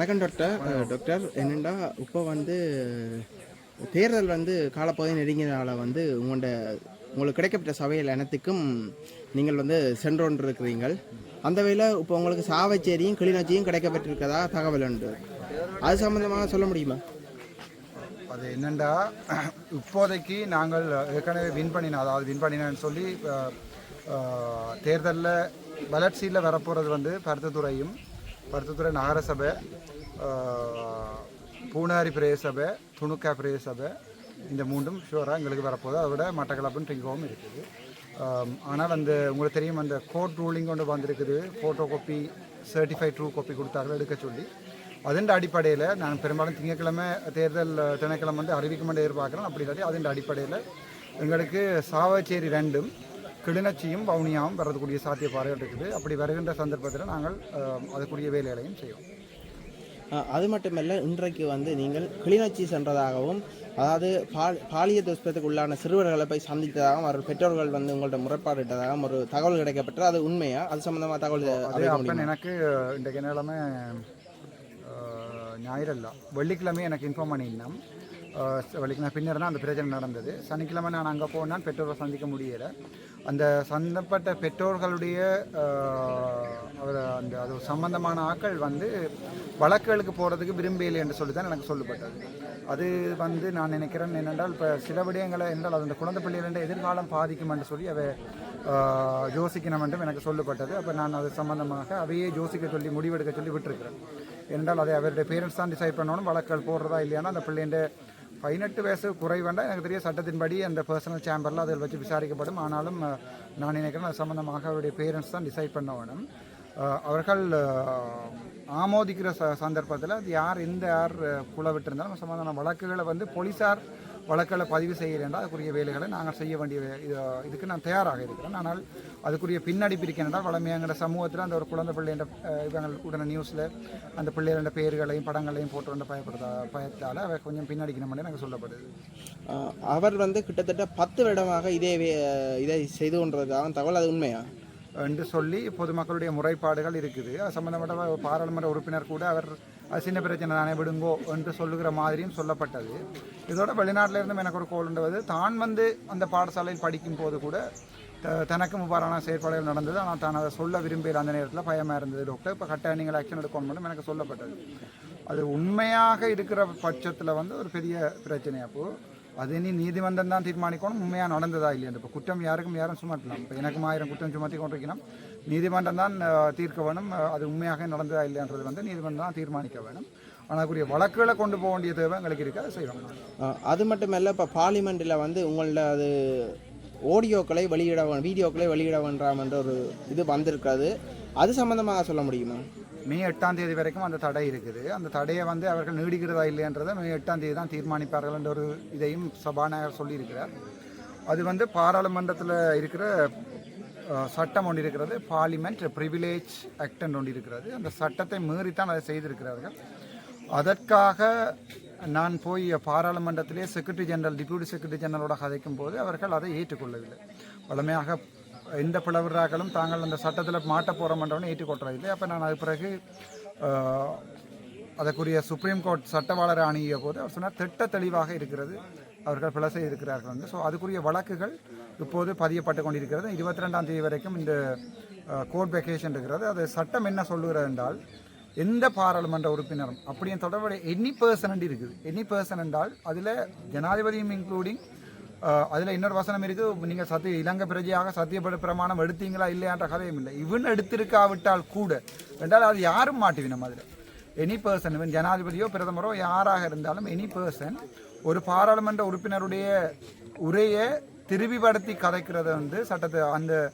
வணக்கம் doctor doctor என்னென்னா இப்போ வந்து தேர்தல் வந்து காலப்பகுதி நெருங்கினால வந்து உங்களோட உங்களுக்கு கிடைக்கப்பட்ட சபையில் அனைத்துக்கும் நீங்கள் வந்து சென்றொன்றிருக்கிறீர்கள். அந்த வகையில் இப்போ உங்களுக்கு சாவச்சேரியும் கிளிநொச்சியும் கிடைக்கப்பட்டிருக்கதா தகவல் உண்டு. அது சம்மந்தமாக சொல்ல முடியுமா? அது என்னென்னா இப்போதைக்கு நாங்கள் ஏற்கனவே வின் பண்ணினோம். அதாவது வின் பண்ணினோன்னு சொல்லி தேர்தலில் வளர்ச்சியில் வரப்போகிறது வந்து பருத்தத்துறையும் பருத்தத்துறை நகரசபை பூனாரி பிரதேசபை துணுக்கா பிரதேசபை இந்த மூன்றும் ஷுவராக எங்களுக்கு வரப்போகுது. அதை விட மட்டக்களப்பும் ட்ரிங்கோவும் இருக்குது. ஆனால் அந்த உங்களுக்கு தெரியும் அந்த கோர்ட் ரூலிங் கொண்டு வந்திருக்குது. Photo copy certified true copy கொடுத்தார்கள் எடுக்க சொல்லி. அதன் அடிப்படையில் நான் பெரும்பாலும் திங்கக்கிழமை தேர்தல் திணைக்கிழமை வந்து அறிவிக்குமென்று எதிர்பார்க்குறேன். அப்படி இல்லாட்டி அதன் அடிப்படையில் எங்களுக்கு சாவச்சேரி ரெண்டும் கிளிநொச்சியும் வவுனியாவும் வரக்கூடிய சாத்தியப்பாறைகள் இருக்குது. அப்படி வருகின்ற சந்தர்ப்பத்தில் நாங்கள் அதுக்குரிய வேலைகளையும் செய்வோம். அது மட்டுமல்ல இன்றைக்கு வந்து நீங்கள் கிளிநொச்சி சென்றதாகவும் அதாவது பால் பாலிய துஷ்பத்துக்கு உள்ளான சிறுவர்களை போய் சந்தித்ததாகவும் அவர்கள் பெற்றோர்கள் வந்து உங்கள்ட்ட முறைப்பாடிட்டதாகவும் ஒரு தகவல் கிடைக்கப்பட்டு அது உண்மையா? அது சம்பந்தமாக தகவல் எனக்கு இன்றைக்கு நிலைமை ஞாயிறல்ல. வெள்ளிக்கிழமை எனக்கு இன்ஃபார்ம் பண்ணியிருந்தோம் அஹ், பின்னர் தான் அந்த பிரச்சனை நடந்தது. சனிக்கிழமை நான் அங்கே போனால் பெற்றோரை சந்திக்க முடியலை. அந்த சந்தப்பட்ட பெற்றோர்களுடைய அவர் அந்த அது சம்பந்தமான ஆட்கள் வந்து வழக்குகளுக்கு போகிறதுக்கு விரும்பவில்லை என்று சொல்லி தான் எனக்கு சொல்லப்பட்டது அது வந்து நான் நினைக்கிறேன் என்னென்றால் இப்போ சில விடயங்களை என்றால் அது அந்த குழந்தை பிள்ளைகளின் எதிர்காலம் பாதிக்கும் என்று சொல்லி அவை யோசிக்கணும் என்றும் எனக்கு சொல்லப்பட்டது அப்போ நான் அது சம்பந்தமாக அவையே யோசிக்க சொல்லி முடிவெடுக்க சொல்லி விட்டுருக்கிறேன். என்றால் அதை அவருடைய பேரண்ட்ஸ் தான் டிசைட் பண்ணணும் வழக்கல் போடுறதா இல்லையானா அந்த பிள்ளைண்ட பதினெட்டு வயசு குறைவேண்டா எனக்கு தெரிய சட்டத்தின்படி அந்த பர்சனல் சேம்பரில் அதில் வச்சு விசாரிக்கப்படும். ஆனாலும் நான் நினைக்கிறேன் அது சம்மந்தமாக அவருடைய பேரண்ட்ஸ் தான் டிசைட் பண்ண வேணும். அவர்கள் ஆமோதிக்கிற ச சந்தர்ப்பத்தில் அது யார் எந்த யார் அஹ், சம்மந்தமான விட்டிருந்தாலும் வழக்குகளை வந்து போலீஸார் வழக்குகளை பதிவு செய்கிறேன்டா அதுக்குரிய வேலைகளை நாங்கள் செய்ய வேண்டிய இது இதுக்கு நான் தயாராக இருக்கிறேன். ஆனால் அதுக்குரிய பின்னடிப்பு இருக்கின்றா வளமையாங்கிற சமூகத்தில் அந்த ஒரு குழந்தை பிள்ளைன்ற இவங்க உடனே நியூஸில் அந்த பிள்ளைகளோட பேர்களையும் படங்களையும் போட்டு வந்து பயப்படுதா பயத்தால் அவ கொஞ்சம் பின்னடிக்கணும் எனக்கு சொல்லப்படுது. அவர் வந்து கிட்டத்தட்ட பத்து வருடமாக இதே இதை செய்து கொண்டிருக்காங்க தகவல் அது உண்மையா? என்று சொல்லி பொதுமக்களுடைய முறைப்பாடுகள் இருக்குது. அது சம்பந்தப்பட்ட ஒரு பாராளுமன்ற உறுப்பினர் கூட அவர் அது சின்ன பிரச்சனை தானே விடுங்கோ என்று சொல்லுகிற மாதிரியும் சொல்லப்பட்டது. இதோட வெளிநாட்டிலிருந்தும் எனக்கு ஒரு கோல் உண்டுவது தான் வந்து அந்த பாடசாலையில் படிக்கும் போது கூட த- தனக்கு முபாரான செயற்பாடுகள் நடந்தது. ஆனால் தான் அதை சொல்ல விரும்பியது அந்த நேரத்தில் பயமாக இருந்தது டாக்டர் இப்போ கட்டாய நீங்கள் ஆக்ஷன் எடுக்கணும் எனக்கு சொல்லப்பட்டது. அது உண்மையாக இருக்கிற பட்சத்தில் வந்து ஒரு பெரிய பிரச்சனை. அப்போது அது இனி நீதிமன்றம் தான் தீர்மானிக்கணும். உண்மையாக நடந்ததா இல்லையா? இப்போ குற்றம் யாருக்கும் யாரும் சுமத்தலாம். இப்போ எனக்கும் ஆயிரம் குற்றம் சுமத்தி கொண்டிருக்கணும் நீதிமன்றம் தான் தீர்க்க வேணும். அது உண்மையாக நடந்ததா இல்லைன்றது வந்து நீதிமன்றம் தான் தீர்மானிக்க வேணும். ஆனால் அதுக்குரிய வழக்குகளை கொண்டு போக வேண்டிய தேவை எங்களுக்கு இருக்குது செய்வாங்க அது மட்டுமல்ல இப்போ பார்லிமெண்ட்டில் வந்து உங்களோட அது ஆடியோக்களை வெளியிட வீடியோக்களை வெளியிட வேண்டாம் என்ற ஒரு இது வந்திருக்காது. அது சம்பந்தமாக சொல்ல முடியுமா? மே எட்டாம் தேதி வரைக்கும் அந்த தடை இருக்குது. அந்த தடையை வந்து அவர்கள் நீடிக்கிறதா இல்லைன்றதை மே எட்டாம் தேதி தான் தீர்மானிப்பார்கள் என்ற ஒரு இதையும் சபாநாயகர் சொல்லியிருக்கிறார். அது வந்து பாராளுமன்றத்தில் இருக்கிற சட்டம் ஒன்று இருக்கிறது பார்லிமெண்ட் ப்ரிவிலேஜ் ஆக்ட் ஒன்று இருக்கிறது அந்த சட்டத்தை மீறித்தான் அதை செய்திருக்கிறார்கள். அதற்காக நான் போய் பாராளுமன்றத்திலே செக்ரட்டரி ஜெனரல் டிப்யூட்டி செக்ரட்டரி ஜெனரலோட கதைக்கும் போது அவர்கள் அதை ஏற்றுக்கொள்ளவில்லை. வளமையாக எந்த பிளவராக்களும் தாங்கள் அந்த சட்டத்தில் மாட்ட போகிறோம்ன்றவனே ஏற்றுக்கொள்றதில்லை. அப்போ நான் அது பிறகு அதற்குரிய சுப்ரீம் கோர்ட் சட்டவாளர் அணுகிய போது அவர் சொன்னார் திட்ட தெளிவாக இருக்கிறது. அவர்கள் பிழை செய்திருக்கிறார்கள் வந்து. ஸோ அதுக்குரிய வழக்குகள் இப்போது பதியப்பட்டு கொண்டிருக்கிறது. இருபத்தி ரெண்டாம் தேதி வரைக்கும் இந்த கோர்ட் வெக்கேஷன் இருக்கிறது. அது சட்டம் என்ன சொல்லுகிறது என்றால் எந்த பாராளுமன்ற உறுப்பினரும் அப்படியே தொடர்புடைய எனி பர்சன் இருக்குது. எனி பர்சன் என்றால் அதில் ஜனாதிபதியும் இன்க்ளூடிங் அதில் இன்னொரு வசனம் இருக்குது நீங்கள் சத்திய இலங்கை பிரஜையாக சத்தியப்பட பிரமாணம் எடுத்தீங்களா இல்லையான்ற கதையும் இல்லை. இவன் எடுத்திருக்காவிட்டால் கூட என்றால் அது யாரும் மாட்டுவினம் அதில் எனி பர்சன் இவன் ஜனாதிபதியோ பிரதமரோ யாராக இருந்தாலும் எனி பர்சன் ஒரு பாராளுமன்ற உறுப்பினருடைய உரையை திருவிபடுத்தி கதைக்கிறத வந்து சட்டத்தை அந்த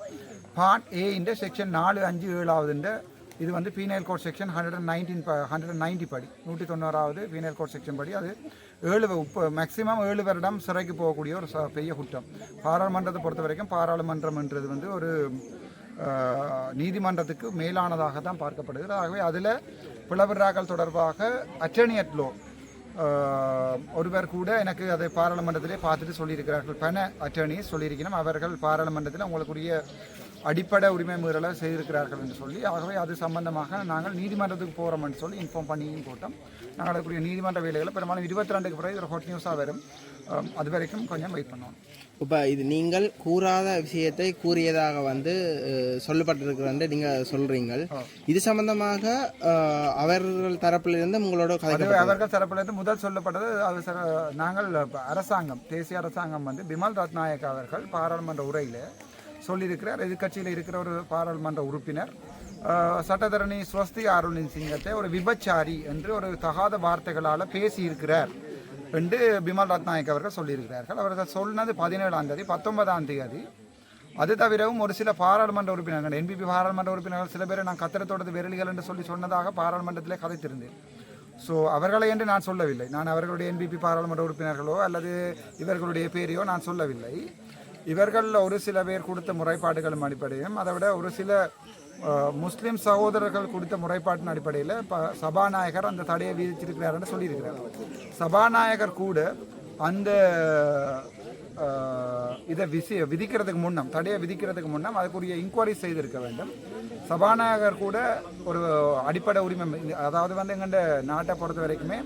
பார்ட் ஏ செக்ஷன் நாலு அஞ்சு ஏழாவதுன்ற இது வந்து penal code section hundred and nineteen hundred and ninety படி நூற்றி தொண்ணூறாவது பீனல் கோட் செக்ஷன் படி. அது ஏழு இப்போ மேக்ஸிமம் ஏழு வருடம் சிறைக்கு போகக்கூடிய ஒரு ச- பெரிய குற்றம். பாராளுமன்றத்தை பொறுத்த வரைக்கும் பாராளுமன்றம்ன்றது வந்து ஒரு நீதிமன்றத்துக்கு மேலானதாக தான் பார்க்கப்படுகிறது. ஆகவே அதில் பிளவராக்கள் தொடர்பாக அட்டர்னி அட் லோ ஒருவர் கூட எனக்கு அதை பாராளுமன்றத்திலே பார்த்துட்டு சொல்லியிருக்கிறார்கள். பண அட்டர்னி சொல்லியிருக்கணும். அவர்கள் பாராளுமன்றத்தில் உங்களுக்குரிய அடிப்படை உரிமை மீறலை செய்திருக்கிறார்கள் என்று சொல்லி. ஆகவே அது சம்பந்தமாக நாங்கள் நீதிமன்றத்துக்கு போகிறோம் என்று சொல்லி இன்ஃபார்ம் பண்ணியும் போட்டோம். நாங்கள் அதுக்குரிய நீதிமன்ற வேலைகளை பெரும்பாலும் இருபத்தி ரெண்டுக்கு பிறகு ஒரு ஹாட் நியூஸாக வரும். அது வரைக்கும் கொஞ்சம் வெயிட் பண்ணுவோம் இப்போ இது நீங்கள் கூறாத விஷயத்தை கூறியதாக வந்து சொல்லப்பட்டிருக்கிறது நீங்கள் சொல்றீங்க இது சம்பந்தமாக அவர்கள் தரப்பிலிருந்து உங்களோட அவர்கள் தரப்பிலிருந்து முதல் சொல்லப்பட்டது அது நாங்கள் அரசாங்கம் தேசிய அரசாங்கம் வந்து பிமல் ரத்நாயக் அவர்கள் பாராளுமன்ற உரையில் சொல்லியிருக்கிறார். எதிர்க்கட்சியில் இருக்கிற ஒரு பாராளுமன்ற உறுப்பினர். சட்டத்தரணி ஸ்வஸ்தி அருளின் சிங்கத்தை ஒரு விபச்சாரி என்று ஒரு தகாத வார்த்தைகளால் பேசியிருக்கிறார் என்று பிமல் ரத்நாயக் அவர்கள் சொல்லியிருக்கிறார்கள். அவர்கள் சொன்னது பதினேழாம் தேதி பத்தொன்பதாம் தேதி. அது தவிரவும் ஒரு சில பாராளுமன்ற உறுப்பினர்கள் என்பிபி பாராளுமன்ற உறுப்பினர்கள் சில பேரை நான் கத்திரத்தோடது விரலிகள் என்று சொல்லி சொன்னதாக பாராளுமன்றத்திலே கதைத்திருந்தேன். ஸோ அவர்களை என்று நான் சொல்லவில்லை. நான் அவர்களுடைய என்பிபி பாராளுமன்ற உறுப்பினர்களோ அல்லது இவர்களுடைய பேரையோ நான் சொல்லவில்லை. இவர்களில் ஒரு சில பேர் கொடுத்த முறைப்பாடுகளும் அடிப்படையும் அதை விட ஒரு சில முஸ்லீம் சகோதரர்கள் கொடுத்த முறைப்பாட்டின் அடிப்படையில் இப்போ சபாநாயகர் அந்த தடையை விதிச்சிருக்கிறாருன்னு சொல்லியிருக்கிறார். சபாநாயகர் கூட அந்த இதை விசி விதிக்கிறதுக்கு முன்னம் தடையை விதிக்கிறதுக்கு முன்னம் அதுக்குரிய இன்கொயரி செய்திருக்க வேண்டும். சபாநாயகர் கூட ஒரு அடிப்படை உரிமை அதாவது வந்து எங்கள்கிட்ட நாட்டை பொறுத்த வரைக்குமே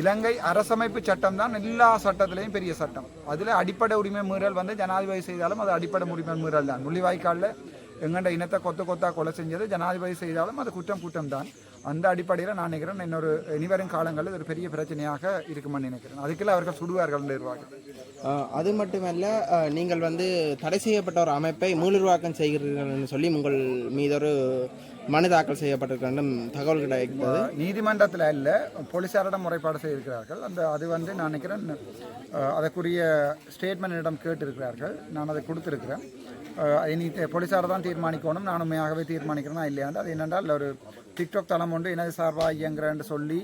இலங்கை அரசமைப்பு சட்டம் தான் எல்லா சட்டத்திலையும் பெரிய சட்டம். அதில் அடிப்படை உரிமை மீறல் வந்து ஜனாதிபதி செய்தாலும் அது அடிப்படை உரிமை மீறல் தான். முள்ளிவாய்க்காலில் எங்கண்ட இனத்தை கொத்து கொத்தா கொலை செஞ்சது ஜனாதிபதி செய்தாலும் அது குற்றம் குற்றம் தான். அந்த அடிப்படையில் நான் நினைக்கிறேன் இன்னொரு இனிவரும் காலங்களில் ஒரு பெரிய பிரச்சனையாக இருக்குமென்னு நினைக்கிறேன். அதுக்குள்ள அவர்கள் சுடுவார்கள் நிர்வாகம். அது மட்டுமல்ல நீங்கள் வந்து தடை செய்யப்பட்ட ஒரு அமைப்பை மீளுருவாக்கம் செய்கிறீர்கள் சொல்லி உங்கள் மீது ஒரு மனு தாக்கல் செய்யப்பட்டிருக்கின்ற தகவல் கிடைக்கிறது நீதிமன்றத்தில் அல்ல போலீஸாரிடம் முறைப்பாடு செய்திருக்கிறார்கள். அந்த அது வந்து நான் நினைக்கிறேன் அதற்குரிய ஸ்டேட்மெண்ட்டிடம் கேட்டிருக்கிறார்கள். நான் அதை கொடுத்துருக்கிறேன். இனி போலீஸார் தான் தீர்மானிக்கணும். நான் உண்மையாகவே தீர்மானிக்கிறேனா இல்லையாண்டு அது என்னென்றால் ஒரு டிக்டாக் தளம் ஒன்று எனது சார்பாக இயங்குறேன்னு சொல்லி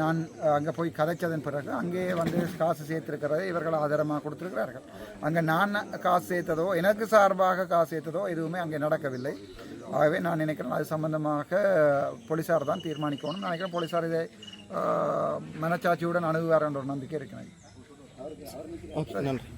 நான் அங்கே போய் கதைச்சதன் பிறகு அங்கே வந்து காசு சேர்த்திருக்கிறதை இவர்கள் ஆதாரமாக கொடுத்திருக்கிறார்கள். அங்கே நான் காசு சேர்த்ததோ எனக்கு சார்பாக காசு சேர்த்ததோ எதுவுமே அங்கே நடக்கவில்லை. ஆகவே நான் நினைக்கிறேன் அது சம்பந்தமாக போலீஸார் தான் தீர்மானிக்கணும் நினைக்கிறேன். போலீஸார் இதை மனச்சாட்சியுடன் அணுகுவார் என்ற ஒரு நம்பிக்கை இருக்கிறது. ஓகே நன்றி.